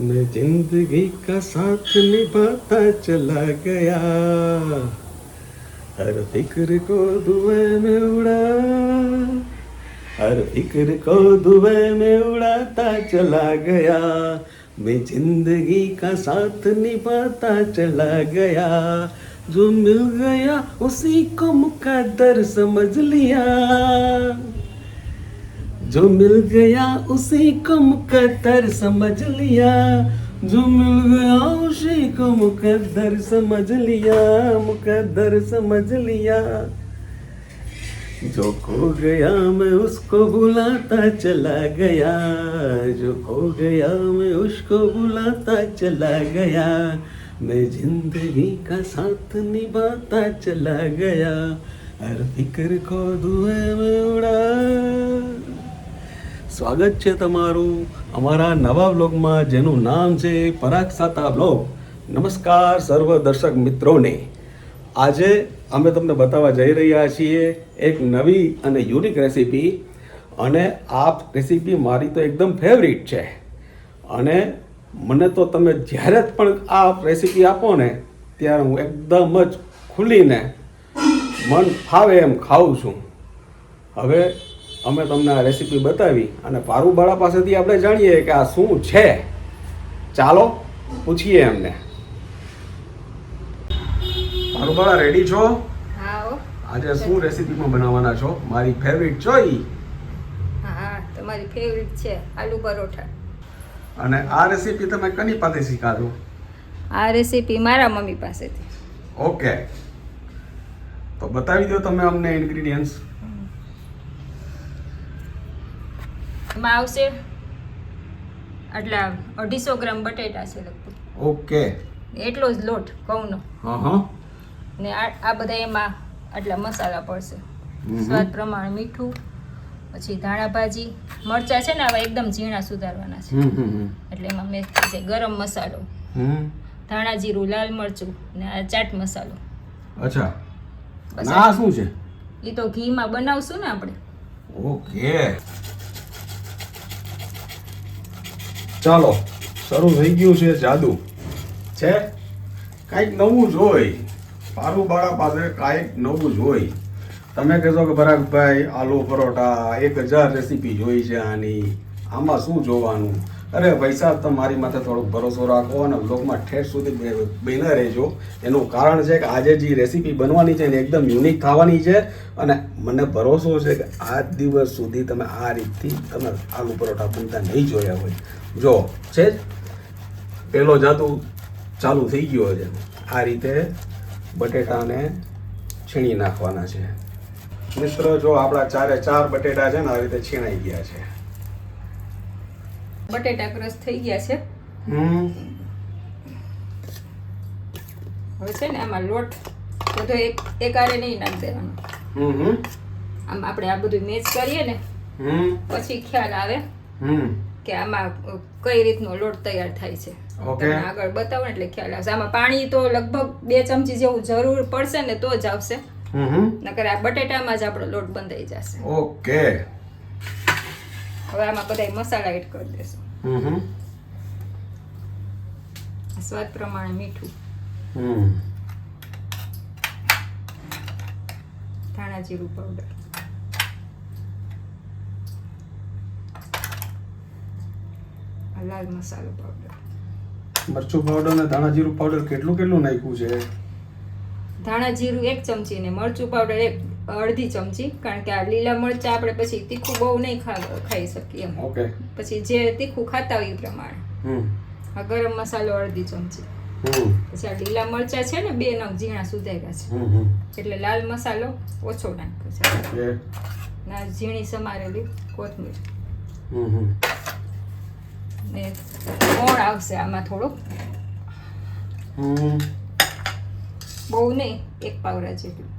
मैं जिंदगी का साथ निभाता चला गया हर फिक्र को दुए में उड़ा हर फिक्र को दुए में उड़ाता चला गया मैं जिंदगी का साथ निभाता चला गया जो मिल गया उसी को मुकद्दर समझ लिया जो मिल गया उसी को मुकद्दर समझ लिया। जो मिल गया उसी को मुकद्दर समझ लिया मुकद्दर समझ लिया। जो खो गया मैं उसको बुलाता चला गया। जो खो गया मैं उसको बुलाता चला गया। मैं ज़िंदगी का साथ निभाता चला गया। हर फ़िक्र को दुए में उड़ा। સ્વાગત છે તમારું અમારા નવા બ્લોગમાં જેનું નામ છે પરાગ સાતા બ્લોગ નમસ્કાર સર્વ દર્શક મિત્રોને. આજે અમે તમને બતાવવા જઈ રહ્યા છીએ એક નવી અને યુનિક રેસીપી અને આ રેસીપી મારી તો એકદમ ફેવરિટ છે. અને મને તો તમે જ્યારે પણ આ રેસીપી આપો ને, ત્યારે હું એકદમ જ ખુલીને મન ફાવે એમ ખાઉં છું. હવે અમે તમને આ રેસીપી બતાવી અને પારુબાળા પાસેથી આપણે જાણીએ કે આ શું છે. ચાલો પૂછીએ એમને. પારુબાળા રેડી છો. આજે શું રેસીપીમાં બનાવવાના છો? મારી ફેવરિટ છો ઈ? હા તમારી ફેવરિટ છે આલુ પરોઠા. અને આ રેસીપી તમે કની પાસે શીખાડો આ રેસીપી મારા મમ્મી પાસેથી. ઓકે તો બતાવી દો તમે અમને ઇન્ગ્રીડિયન્ટ્સ એમાં આવશે? આટલા અઢીસો ગ્રામ બટેટા છે લગભગ. ઓકે. એટલો જ લોટ ઘઉંનો. ને આ બધા એમાં આટલા મસાલા પડશે. સ્વાદ પ્રમાણે મીઠું પછી ધાણા ભાજી મરચાં છે ને આવા એકદમ ઝીણા સુધારવાના છે. એટલે એમાં મેં છે ગરમ મસાલો. ધાણા જીરું લાલ મરચું ને આ ચાટ મસાલો. અચ્છા. બસ આ શું છે? એ તો ઘીમાં બનાવશું ને આપણે. ઓકે. ચાલો, શરૂ થઈ ગયું છે જાદુ. છે? કાંઈક નવું જોઈ પારું બાળા પાસે કાંઈક નવું જોઈ તમે કહેશો કે પરાગભાઈ આલુ પરોઠા, એક હજાર રેસીપી જોઈ છે આની. આમાં શું જોવાનું? અરે પૈસા તમારી માથે થોડોક ભરોસો રાખો અને બ્લોગમાં ઠેર સુધી બેના રહેજો. એનું કારણ છે કે આજે જે રેસીપી બનવાની છે ને, એકદમ યુનિક થવાની છે અને મને ભરોસો છે કે આજ દિવસ સુધી તમે આ રીતથી તમે આલુ પરોઠા બનતા નહીં જોયા હોય. જો છે પહેલો જાદુ ચાલુ થઈ ગયો છે. આ રીતે બટેટાને છીણી નાખવાના છે. મિત્રો જો આપણા ચારે ચાર બટેટા છે ને આ રીતે છીણાઈ ગયા છે. બટેટા ક્રશ થઈ ગયા છે. હમ. હવે છે ને આમાં લોટ બધો એક એક આરે નહીં નાખી દેવાનો. હમ હમ. આમ આપણે આ બધું મેચ કરીએ ને હમ. પછી ખ્યાલ આવે. હમ. કે આમાં કઈ રીતનો લોટ તૈયાર થાય છે. આગળ બતાવો એટલે ખ્યાલ આવશે. આમાં પાણી તો લગભગ બે ચમચી જેવું જરૂર પડશે ને તો જ આવશે. નકર આ બટેટામાં જ આપણો લોટ બંધાઈ જશે. ઓકે. હવે આમાં બધા મસાલા એડ કરી દેશું. સ્વાદ પ્રમાણે મીઠું. ધાણા જીરું પાવડર લાલ મસાલો પાવડર મરચું પાવડર અને ધાણા જીરું પાવડર કેટલું કેટલું નાખ્યું છે? ધાણા જીરું એક ચમચી ને મરચું પાવડર એક અડધી ચમચી કારણ કે આ લીલા મરચાં આપણે પછી તીખું બહુ નહીં ખા ખાઈ શકીએ એમ. ઓકે. પછી જે તીખું ખાતા હોય એ પ્રમાણે. હમ. આ ગરમ મસાલો અડધી ચમચી. હમ. પછી આ લીલા મરચાં છે ને બે નંગ ઝીણા સુધાર્યા છે. એટલે લાલ મસાલો ઓછો નાખ્યો છે. ના ઝીણી સમારેલી કોથમીર. હમ હમ. ને કોણ આવશે આમાં થોડુંક? હમ બહુ નહીં એક પાવડા જેટલું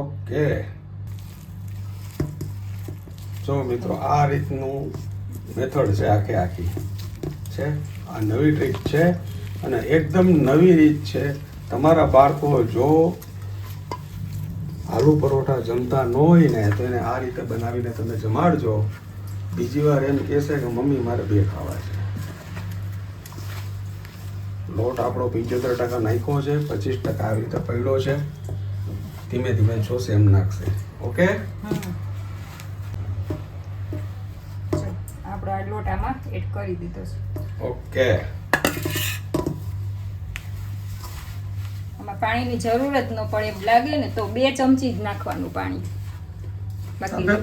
ઓકે. જો મિત્રો આ રીતનું મેથડ છે આખે આખી. છે? આ નવી ટ્રીક છે અને એકદમ નવી રીત છે. તમારા બાળકો જો આલુ પરોઠા જમતા ન હોય ને તો એને આ રીતે બનાવીને તમે જમાડજો. બીજી વાર એમ કહેશે કે મમ્મી મારે બે ખાવા છે. લોટ આપણો પંચોતેર ટકા નાખ્યો છે પચીસ ટકા આવી રીતે પડ્યો છે. ધીમે ધીમે જોશે એમ નાખશે. ઓકે? આપણો આ લોટામાં એડ કરી દીધો છે. ઓકે. આમાં પાણીની જરૂર જ ન પડે એમ લાગે ને તો બે ચમચી જ નાખવાનું પાણી.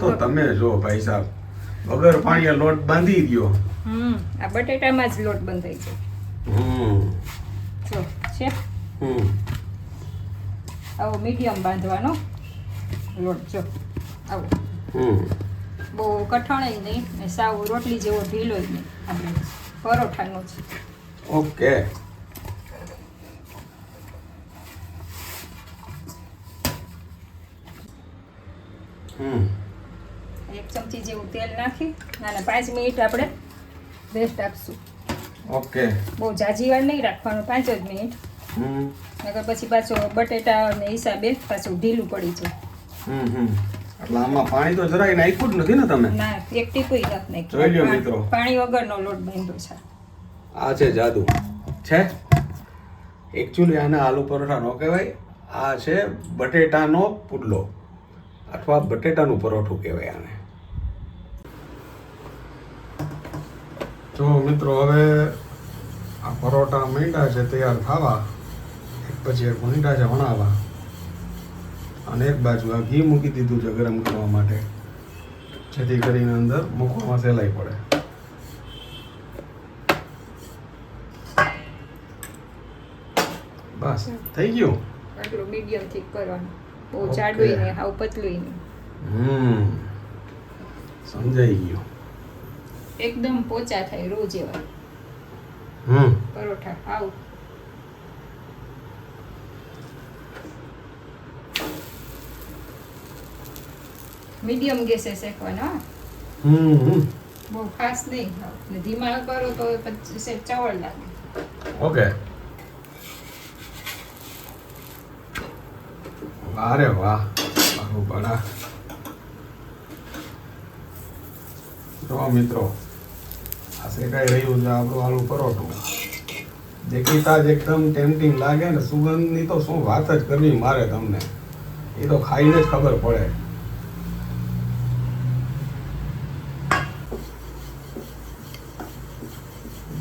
તો તમે જો ભાઈ સાહેબ વગર પાણીએ લોટ બાંધી ગયો હમ આ બટેટામાં જ લોટ બંધાઈ ગયો હમ. જો છે? હમ. આવો મીડિયમ બાંધવાનો લોટ જો આવો. હમ. બહુ કઠણ નહીં સાવ રોટલી જેવો ઢીલો જ નહીં. આપણે પરોઠાનો છે ઓકે હમ એક ચમચી જેવું તેલ નાખી અને પાંચ મિનિટ આપણે રેસ્ટ આપશું. ઓકે. બહુ જાજી વાર નહીં રાખવાનું પાંચ જ મિનિટ. હમ. નકર પછી પાછો બટેટા ને હિસાબે પાછું ઢીલું પડી જાય. હમ હમ. એટલે આમાં પાણી તો જરાય નાખ્યું જ નથી ને તમે? ના એક ટીપું નથી જોઈ લ્યો મિત્રો. પાણી વગરનો લોટ બાંધ્યો છે. આ છે જાદુ. છે? એકચ્યુઅલી આને આલુ પરોઠા ન કહેવાય. આ છે બટેટાનો પુડલો. અથવા બટેટાનું પરોઠું કહેવાય આને. જો મિત્રો હવે આ પરોઠા મીંડા છે તૈયાર થવા. એક પછી એક મીંડા છે વણાવવા અને એક બાજુ આ ઘી મૂકી દીધું છે ગરમ કરવા માટે. જેથી કરીને અંદર મૂકવામાં સહેલાઈ પડે. બસ થઈ ગયું? આટલું મીડિયમથી કરવાનું. બહુ જાડું ને હાવ પતલું નહીં. હમ. સમજાઈ ગયું. એકદમ પોચા થાય રોજ એવા હમ. પરોઠા ખાવ મીડિયમ ગેસે શેકવાનો હમ બહુ ખાસ નહીં. ને ધીમા કરો તો પછી ચવળ લાગે. ઓકે. અરે વાહ બહુ બડા જો મિત્રો આ શેકાઈ રહ્યું છે, આપણું આલુ પરોઠું. જે જ એકદમ ટેમ્પટિંગ લાગે ને, સુગંધની તો શું વાત જ કરવી મારે તમને? એ તો ખાઈને જ ખબર પડે.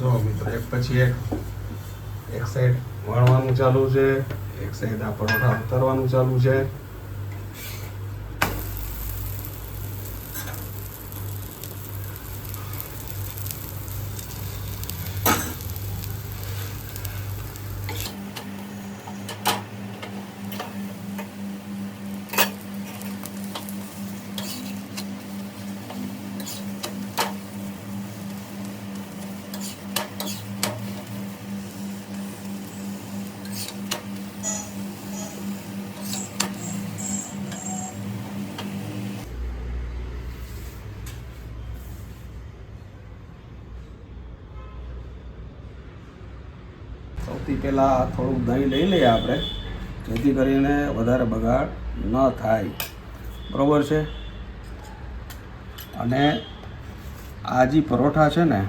જો મિત્રો, એક પછી એક. એક સાઈડ વણવાનું ચાલુ છે, એક સાઈડ આ પરોઠા ઉતરવાનું ચાલુ છે. સૌથી પહેલાં થોડુંક દહીં લઈ લઈએ આપણે. જેથી કરીને વધારે બગાડ ન થાય. બરોબર છે? અને આ જે પરોઠા છે ને,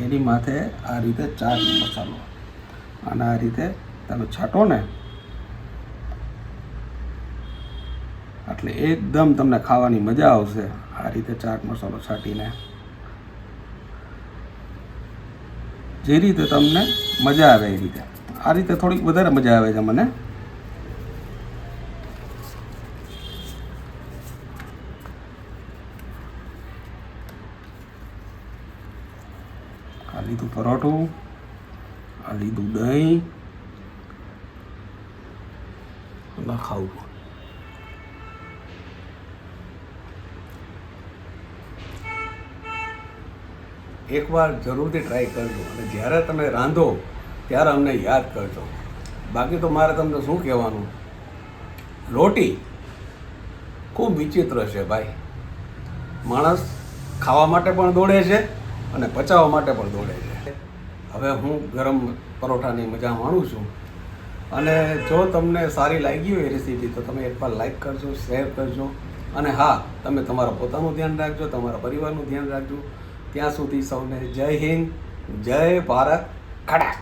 એની માથે આ રીતે ચાટ મસાલો. અને આ રીતે તમે છાંટો ને, એટલે એકદમ તમને ખાવાની મજા આવશે. આ રીતે ચાટ મસાલો છાંટીને. જે રીતે તમને મજા આવે એ રીતે. આ રીતે થોડીક વધારે મજા આવે છે મને. આ લીધું પરોઠું, આ લીધું દહીં. ખાવું. એકવાર જરૂરથી ટ્રાય કરજો. અને જ્યારે તમે રાંધો, ત્યારે અમને યાદ કરજો. બાકી તો મારે તમને શું કહેવાનું? રોટી ખૂબ વિચિત્ર છે ભાઈ. માણસ ખાવા માટે પણ દોડે છે અને પચાવવા માટે પણ દોડે છે. હવે હું ગરમ પરોઠાની મજા માણું છું. અને જો તમને સારી લાગી હોય રેસીપી તો તમે એકવાર લાઈક કરજો શેર કરજો. અને હા, તમે તમારા પોતાનું ધ્યાન રાખજો, તમારા પરિવારનું ધ્યાન રાખજો. ત્યાં સુધી સૌને જય હિન્દ જય ભારત ખડા.